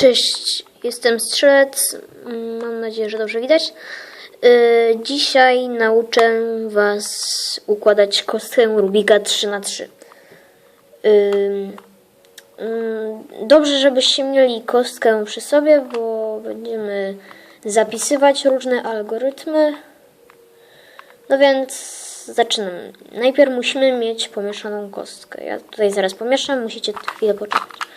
Cześć, jestem Strzelec. Mm, Mam nadzieję, że dobrze widać. Yy, Dzisiaj nauczę Was układać kostkę Rubika 3 na 3 Ym, ym, Dobrze, żebyście mieli kostkę przy sobie, bo będziemy zapisywać różne algorytmy. No więc zaczynam. Najpierw musimy mieć pomieszaną kostkę. Ja tutaj zaraz pomieszam, musicie chwilę poczekać.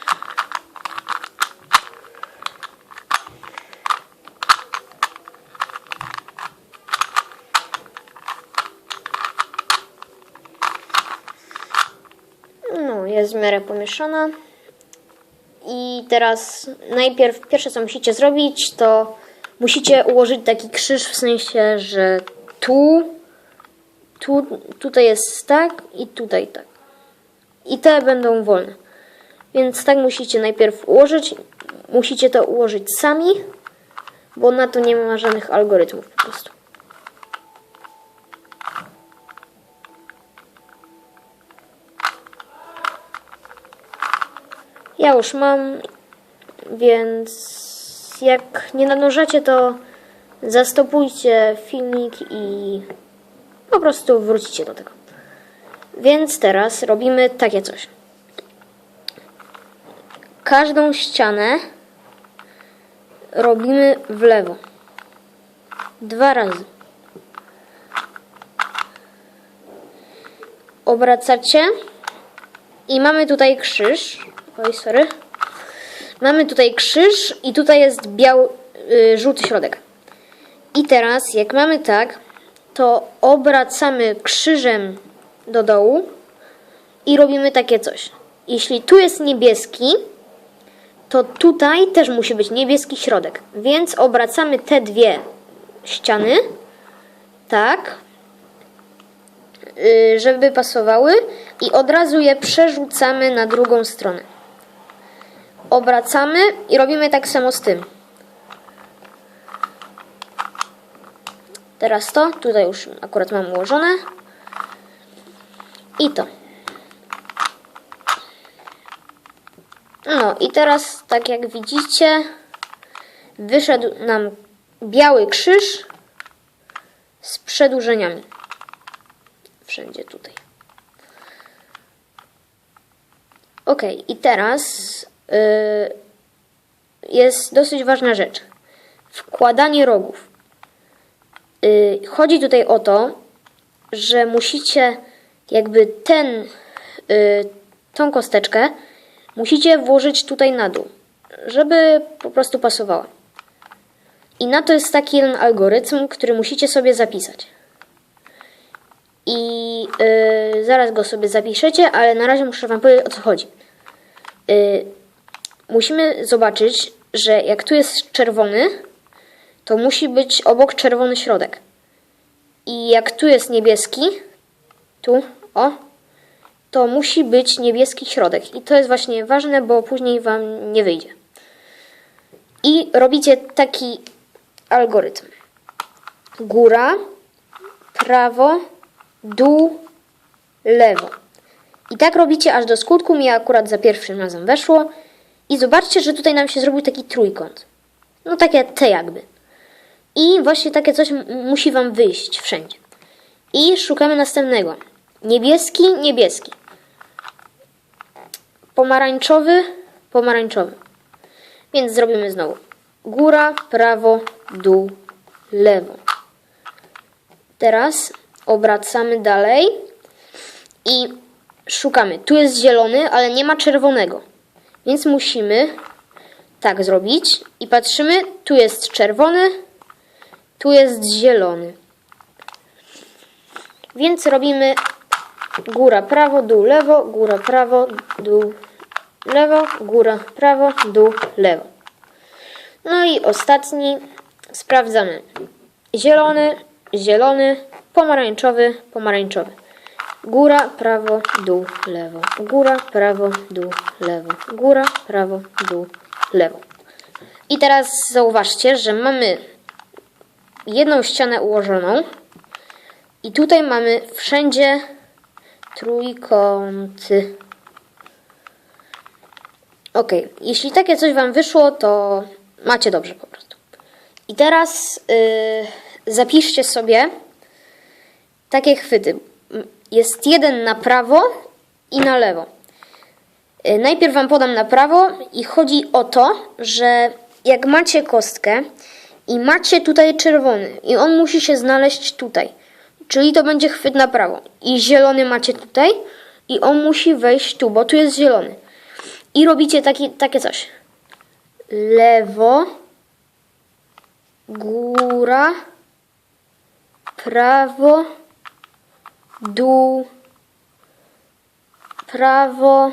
No, jest w miarę pomieszana. I teraz najpierw pierwsze co musicie zrobić, to musicie ułożyć taki krzyż w sensie, że tu, tu tutaj jest tak i tutaj tak. I te będą wolne. Więc tak musicie najpierw ułożyć. Musicie to ułożyć sami, bo na to nie ma żadnych algorytmów po prostu. Ja już mam, więc jak nie nadążacie, to zastopujcie filmik i po prostu wrócicie do tego. Więc teraz robimy takie coś. Każdą ścianę robimy w lewo. Dwa razy. Obracacie i mamy tutaj krzyż. Oj, sorry. Mamy tutaj krzyż i tutaj jest biały, y, żółty środek. I teraz, jak mamy tak, to obracamy krzyżem do dołu i robimy takie coś. Jeśli tu jest niebieski, to tutaj też musi być niebieski środek. Więc obracamy te dwie ściany, tak, y, żeby pasowały i od razu je przerzucamy na drugą stronę. Obracamy i robimy tak samo z tym. Teraz to, tutaj już akurat mam ułożone. I to. No i teraz, tak jak widzicie, wyszedł nam biały krzyż z przedłużeniami. Wszędzie tutaj. Ok, i teraz jest dosyć ważna rzecz. Wkładanie rogów. Yy, chodzi tutaj o to, że musicie jakby ten, yy, tą kosteczkę musicie włożyć tutaj na dół, żeby po prostu pasowała. I na to jest taki jeden algorytm, który musicie sobie zapisać. I yy, zaraz go sobie zapiszecie, ale na razie muszę Wam powiedzieć o co chodzi. Yy, musimy zobaczyć, że jak tu jest czerwony, to musi być obok czerwony środek. I jak tu jest niebieski, tu, o, to musi być niebieski środek. I to jest właśnie ważne, bo później Wam nie wyjdzie. I robicie taki algorytm. Góra, prawo, dół, lewo. I tak robicie aż do skutku. Mi akurat za pierwszym razem weszło. I zobaczcie, że tutaj nam się zrobił taki trójkąt. No takie T jakby. I właśnie takie coś musi Wam wyjść wszędzie. I szukamy następnego. Niebieski, niebieski. Pomarańczowy, pomarańczowy. Więc zrobimy znowu. Góra, prawo, dół, lewo. Teraz obracamy dalej i szukamy. Tu jest zielony, ale nie ma czerwonego. Więc musimy tak zrobić i patrzymy. Tu jest czerwony, tu jest zielony. Więc robimy góra, prawo, dół, lewo, góra, prawo, dół, lewo, góra, prawo, dół, lewo. No i ostatni sprawdzamy. Zielony, zielony, pomarańczowy, pomarańczowy. Góra, prawo, dół, lewo. Góra, prawo, dół, lewo. Góra, prawo, dół, lewo. I teraz zauważcie, że mamy jedną ścianę ułożoną i tutaj mamy wszędzie trójkąty. Okej, jeśli takie coś Wam wyszło, to macie dobrze po prostu. I teraz yy, zapiszcie sobie takie chwyty. Jest jeden na prawo i na lewo. Yy, najpierw Wam podam na prawo i chodzi o to, że jak macie kostkę i macie tutaj czerwony i on musi się znaleźć tutaj, czyli to będzie chwyt na prawo i zielony macie tutaj i on musi wejść tu, bo tu jest zielony. I robicie taki, takie coś. Lewo, góra, prawo, dół, prawo.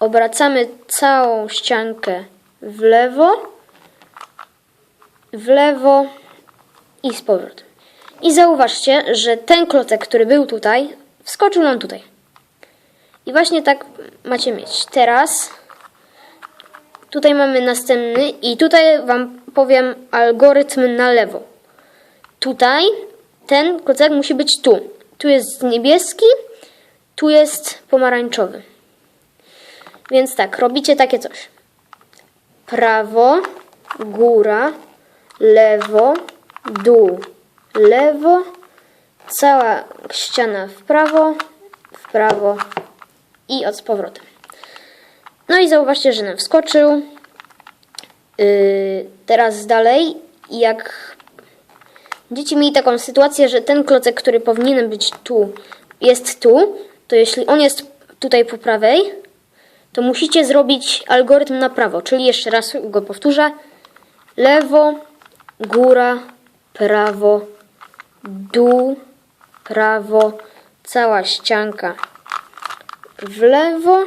Obracamy całą ściankę w lewo, w lewo i z powrotem. I zauważcie, że ten klocek, który był tutaj, wskoczył nam tutaj. I właśnie tak macie mieć. Teraz tutaj mamy następny i tutaj Wam powiem algorytm na lewo. Tutaj ten klocek musi być tu. Tu jest niebieski, tu jest pomarańczowy. Więc tak, robicie takie coś. Prawo, góra, lewo, dół, lewo, cała ściana w prawo, w prawo i od z powrotem. No i zauważcie, że nam wskoczył. Yy, teraz dalej, jak będziecie mieli taką sytuację, że ten klocek, który powinien być tu, jest tu, to jeśli on jest tutaj po prawej, to musicie zrobić algorytm na prawo, czyli jeszcze raz go powtórzę. Lewo, góra, prawo, dół, prawo, cała ścianka w lewo,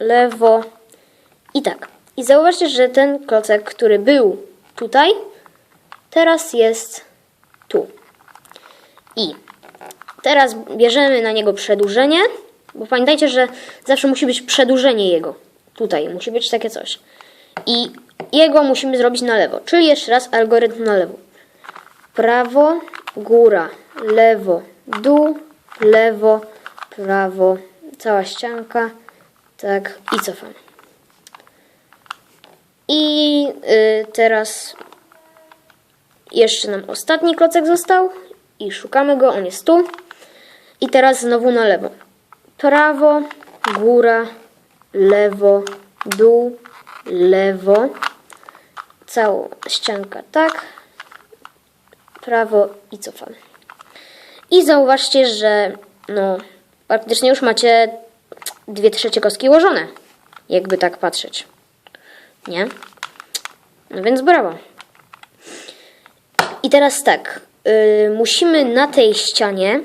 lewo i tak. I zauważcie, że ten klocek, który był tutaj, teraz jest tu. I teraz bierzemy na niego przedłużenie, bo pamiętajcie, że zawsze musi być przedłużenie jego. Tutaj musi być takie coś. I jego musimy zrobić na lewo, czyli jeszcze raz algorytm na lewo. Prawo, góra, lewo, dół, lewo, prawo, cała ścianka, tak i cofamy. I y, teraz jeszcze nam ostatni klocek został i szukamy go, on jest tu. I teraz znowu na lewo. Prawo, góra, lewo, dół, lewo, całą ściankę tak, prawo i cofamy. I zauważcie, że no, praktycznie już macie dwie trzecie kostki ułożone, jakby tak patrzeć. Nie? No więc brawo. I teraz tak, y, musimy na tej ścianie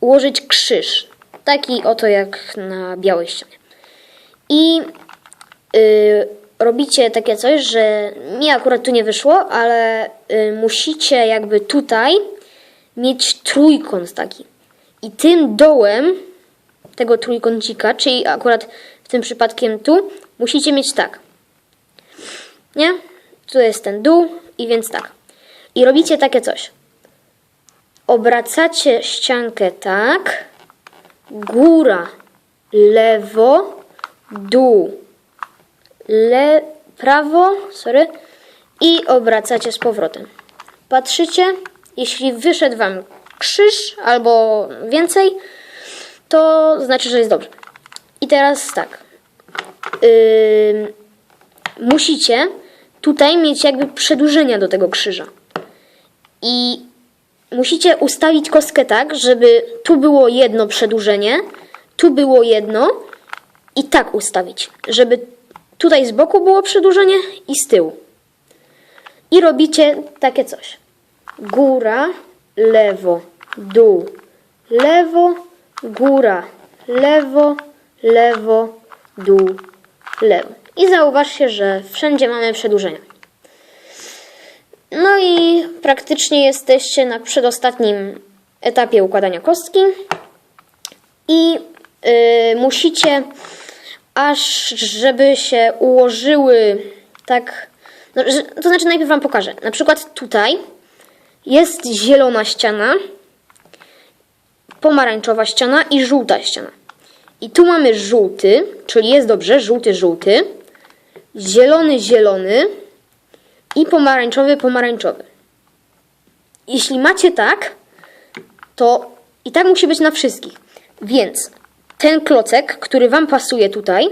ułożyć krzyż. Taki oto jak na białej ścianie. I y, robicie takie coś, że mi akurat tu nie wyszło, ale y, musicie jakby tutaj mieć trójkąt taki. I tym dołem tego trójkącika, czyli akurat w tym przypadkiem tu, musicie mieć tak. Nie? Tu jest ten dół i więc tak. I robicie takie coś. Obracacie ściankę tak, góra, lewo, dół, le, prawo, sorry, i obracacie z powrotem. Patrzycie, jeśli wyszedł Wam krzyż albo więcej, to znaczy, że jest dobrze. I teraz tak. Ym, musicie tutaj mieć jakby przedłużenia do tego krzyża. I musicie ustawić kostkę tak, żeby tu było jedno przedłużenie, tu było jedno i tak ustawić, żeby tutaj z boku było przedłużenie i z tyłu. I robicie takie coś. Góra, lewo, dół, lewo, góra, lewo, lewo, dół, lewo. I zauważcie, że wszędzie mamy przedłużenia. No i praktycznie jesteście na przedostatnim etapie układania kostki. I yy, musicie, aż żeby się ułożyły tak. No, to znaczy, najpierw Wam pokażę. Na przykład tutaj jest zielona ściana, pomarańczowa ściana i żółta ściana. I tu mamy żółty, czyli jest dobrze, żółty, żółty, zielony, zielony i pomarańczowy, pomarańczowy. Jeśli macie tak, to i tak musi być na wszystkich. Więc ten klocek, który Wam pasuje tutaj,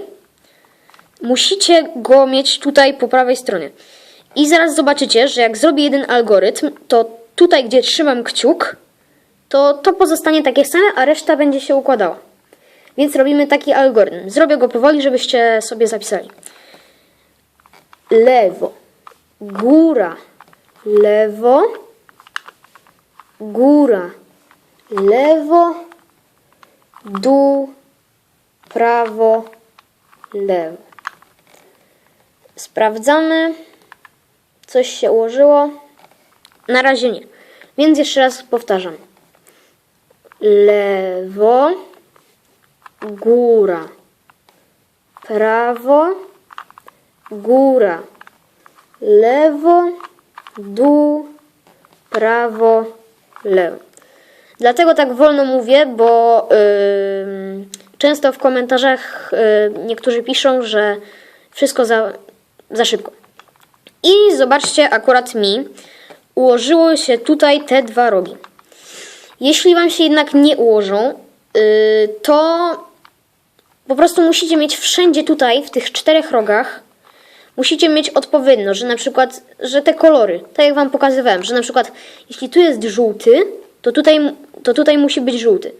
musicie go mieć tutaj po prawej stronie. I zaraz zobaczycie, że jak zrobię jeden algorytm, to tutaj, gdzie trzymam kciuk, to to pozostanie takie same, a reszta będzie się układała. Więc robimy taki algorytm. Zrobię go powoli, żebyście sobie zapisali. Lewo, góra, lewo, góra, lewo, dół, prawo, lewo. Sprawdzamy. Coś się ułożyło. Na razie nie. Więc jeszcze raz powtarzam. Lewo, góra, prawo, góra, lewo, dół, prawo, lewo. Dlatego tak wolno mówię, bo często w komentarzach y, niektórzy piszą, że wszystko za, za szybko. I zobaczcie, akurat mi ułożyły się tutaj te dwa rogi. Jeśli Wam się jednak nie ułożą, yy, to po prostu musicie mieć wszędzie tutaj, w tych czterech rogach, musicie mieć odpowiednio, że na przykład, że te kolory, tak jak Wam pokazywałem, że na przykład jeśli tu jest żółty, to tutaj, to tutaj musi być żółty.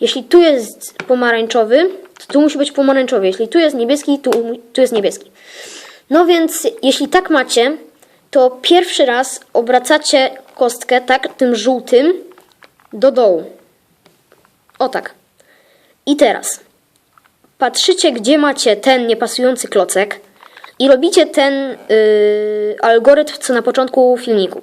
Jeśli tu jest pomarańczowy, to tu musi być pomarańczowy. Jeśli tu jest niebieski, tu, tu jest niebieski. No więc jeśli tak macie, to pierwszy raz obracacie kostkę tak tym żółtym do dołu. O tak. I teraz patrzycie, gdzie macie ten niepasujący klocek i robicie ten yy, algorytm, co na początku filmiku.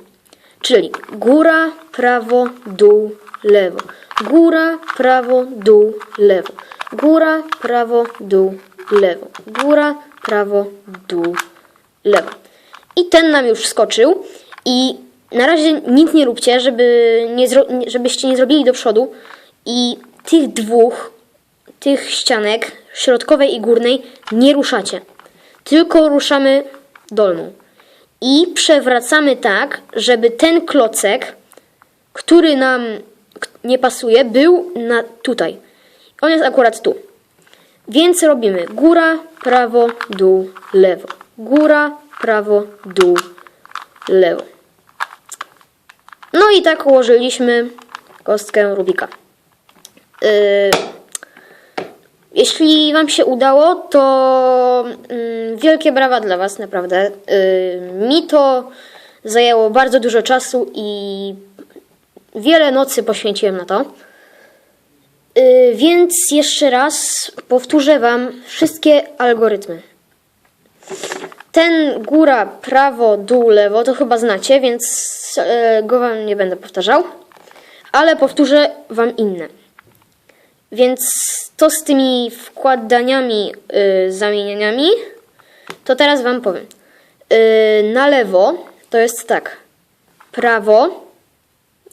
Czyli góra, prawo, dół, lewo. Góra, prawo, dół, lewo. Góra, prawo, dół, lewo. Góra, prawo, dół, lewo. I ten nam już skoczył. I na razie nic nie róbcie, żeby nie żebyście nie zrobili do przodu. I tych dwóch, tych ścianek, środkowej i górnej, nie ruszacie. Tylko ruszamy dolną. I przewracamy tak, żeby ten klocek, który nam nie pasuje, był na tutaj. On jest akurat tu. Więc robimy góra, prawo, dół, lewo. Góra, prawo, dół, lewo. No i tak ułożyliśmy kostkę Rubika. Yy, jeśli Wam się udało, to mm, wielkie brawa dla Was, naprawdę. Yy, mi to zajęło bardzo dużo czasu i wiele nocy poświęciłem na to. Yy, więc jeszcze raz powtórzę Wam wszystkie algorytmy. Ten góra, prawo, dół, lewo to chyba znacie, więc e, go Wam nie będę powtarzał, ale powtórzę Wam inne. Więc to z tymi wkładaniami, y, zamienianiami, to teraz Wam powiem. Y, na lewo to jest tak. Prawo,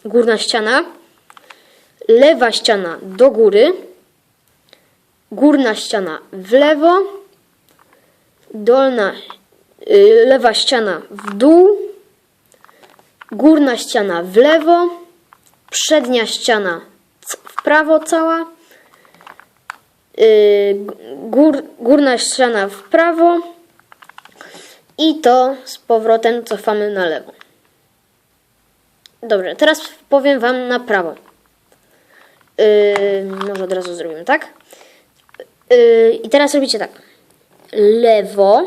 górna ściana, lewa ściana do góry, górna ściana w lewo, dolna, y, lewa ściana w dół, górna ściana w lewo, przednia ściana w prawo cała, gór, górna ściana w prawo i to z powrotem cofamy na lewo. Dobrze, teraz powiem Wam na prawo. Yy, może od razu zrobimy tak. Yy, I teraz robicie tak. Lewo,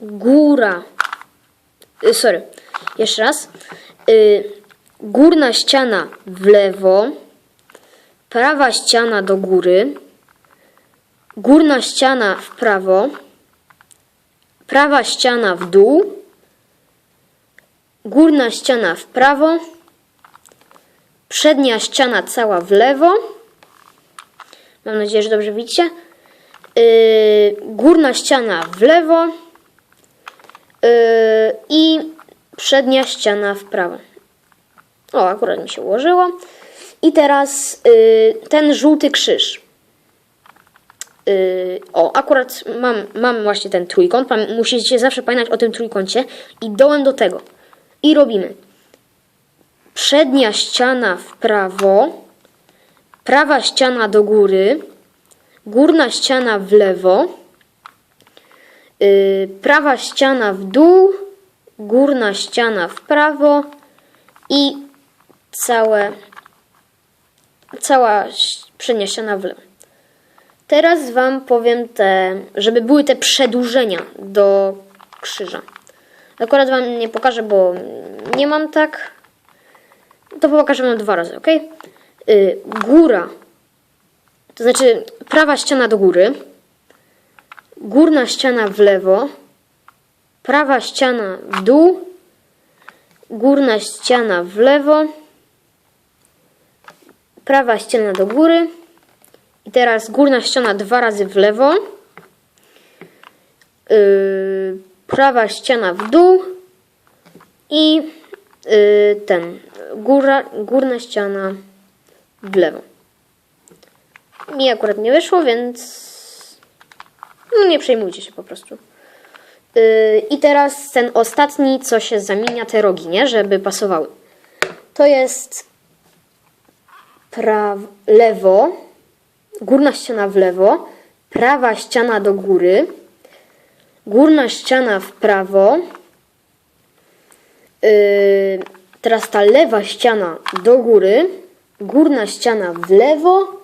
góra, yy, sorry, jeszcze raz. Yy, górna ściana w lewo, prawa ściana do góry, górna ściana w prawo, prawa ściana w dół, górna ściana w prawo, przednia ściana cała w lewo. Mam nadzieję, że dobrze widzicie. Yy, górna ściana w lewo yy, i przednia ściana w prawo. O, akurat mi się ułożyło. I teraz yy, ten żółty krzyż. Yy, o, akurat mam, mam właśnie ten trójkąt. Pam- Musicie zawsze pamiętać o tym trójkącie. I dołem do tego. I robimy. Przednia ściana w prawo, prawa ściana do góry, górna ściana w lewo, yy, prawa ściana w dół, górna ściana w prawo i całe, cała przednia ściana w lewo. Teraz Wam powiem te, żeby były te przedłużenia do krzyża. Akurat Wam nie pokażę, bo nie mam tak. To pokażę Wam dwa razy, ok? Yy, góra, to znaczy prawa ściana do góry, górna ściana w lewo, prawa ściana w dół, górna ściana w lewo, prawa ściana do góry i teraz górna ściana dwa razy w lewo, yy, prawa ściana w dół i yy, ten, góra, górna ściana w lewo. Mi akurat nie wyszło, więc no nie przejmujcie się po prostu. Yy, I teraz ten ostatni, co się zamienia te rogi, nie? Żeby pasowały. To jest praw, lewo, górna ściana w lewo, prawa ściana do góry, górna ściana w prawo, yy, teraz ta lewa ściana do góry, górna ściana w lewo,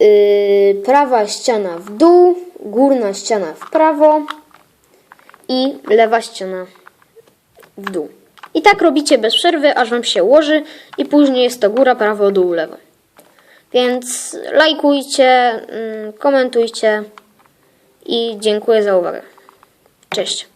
yy, prawa ściana w dół, górna ściana w prawo i lewa ściana w dół. I tak robicie bez przerwy, aż wam się ułoży i później jest to góra, prawo, dół, lewo. Więc lajkujcie, mm, komentujcie i dziękuję za uwagę. Cześć.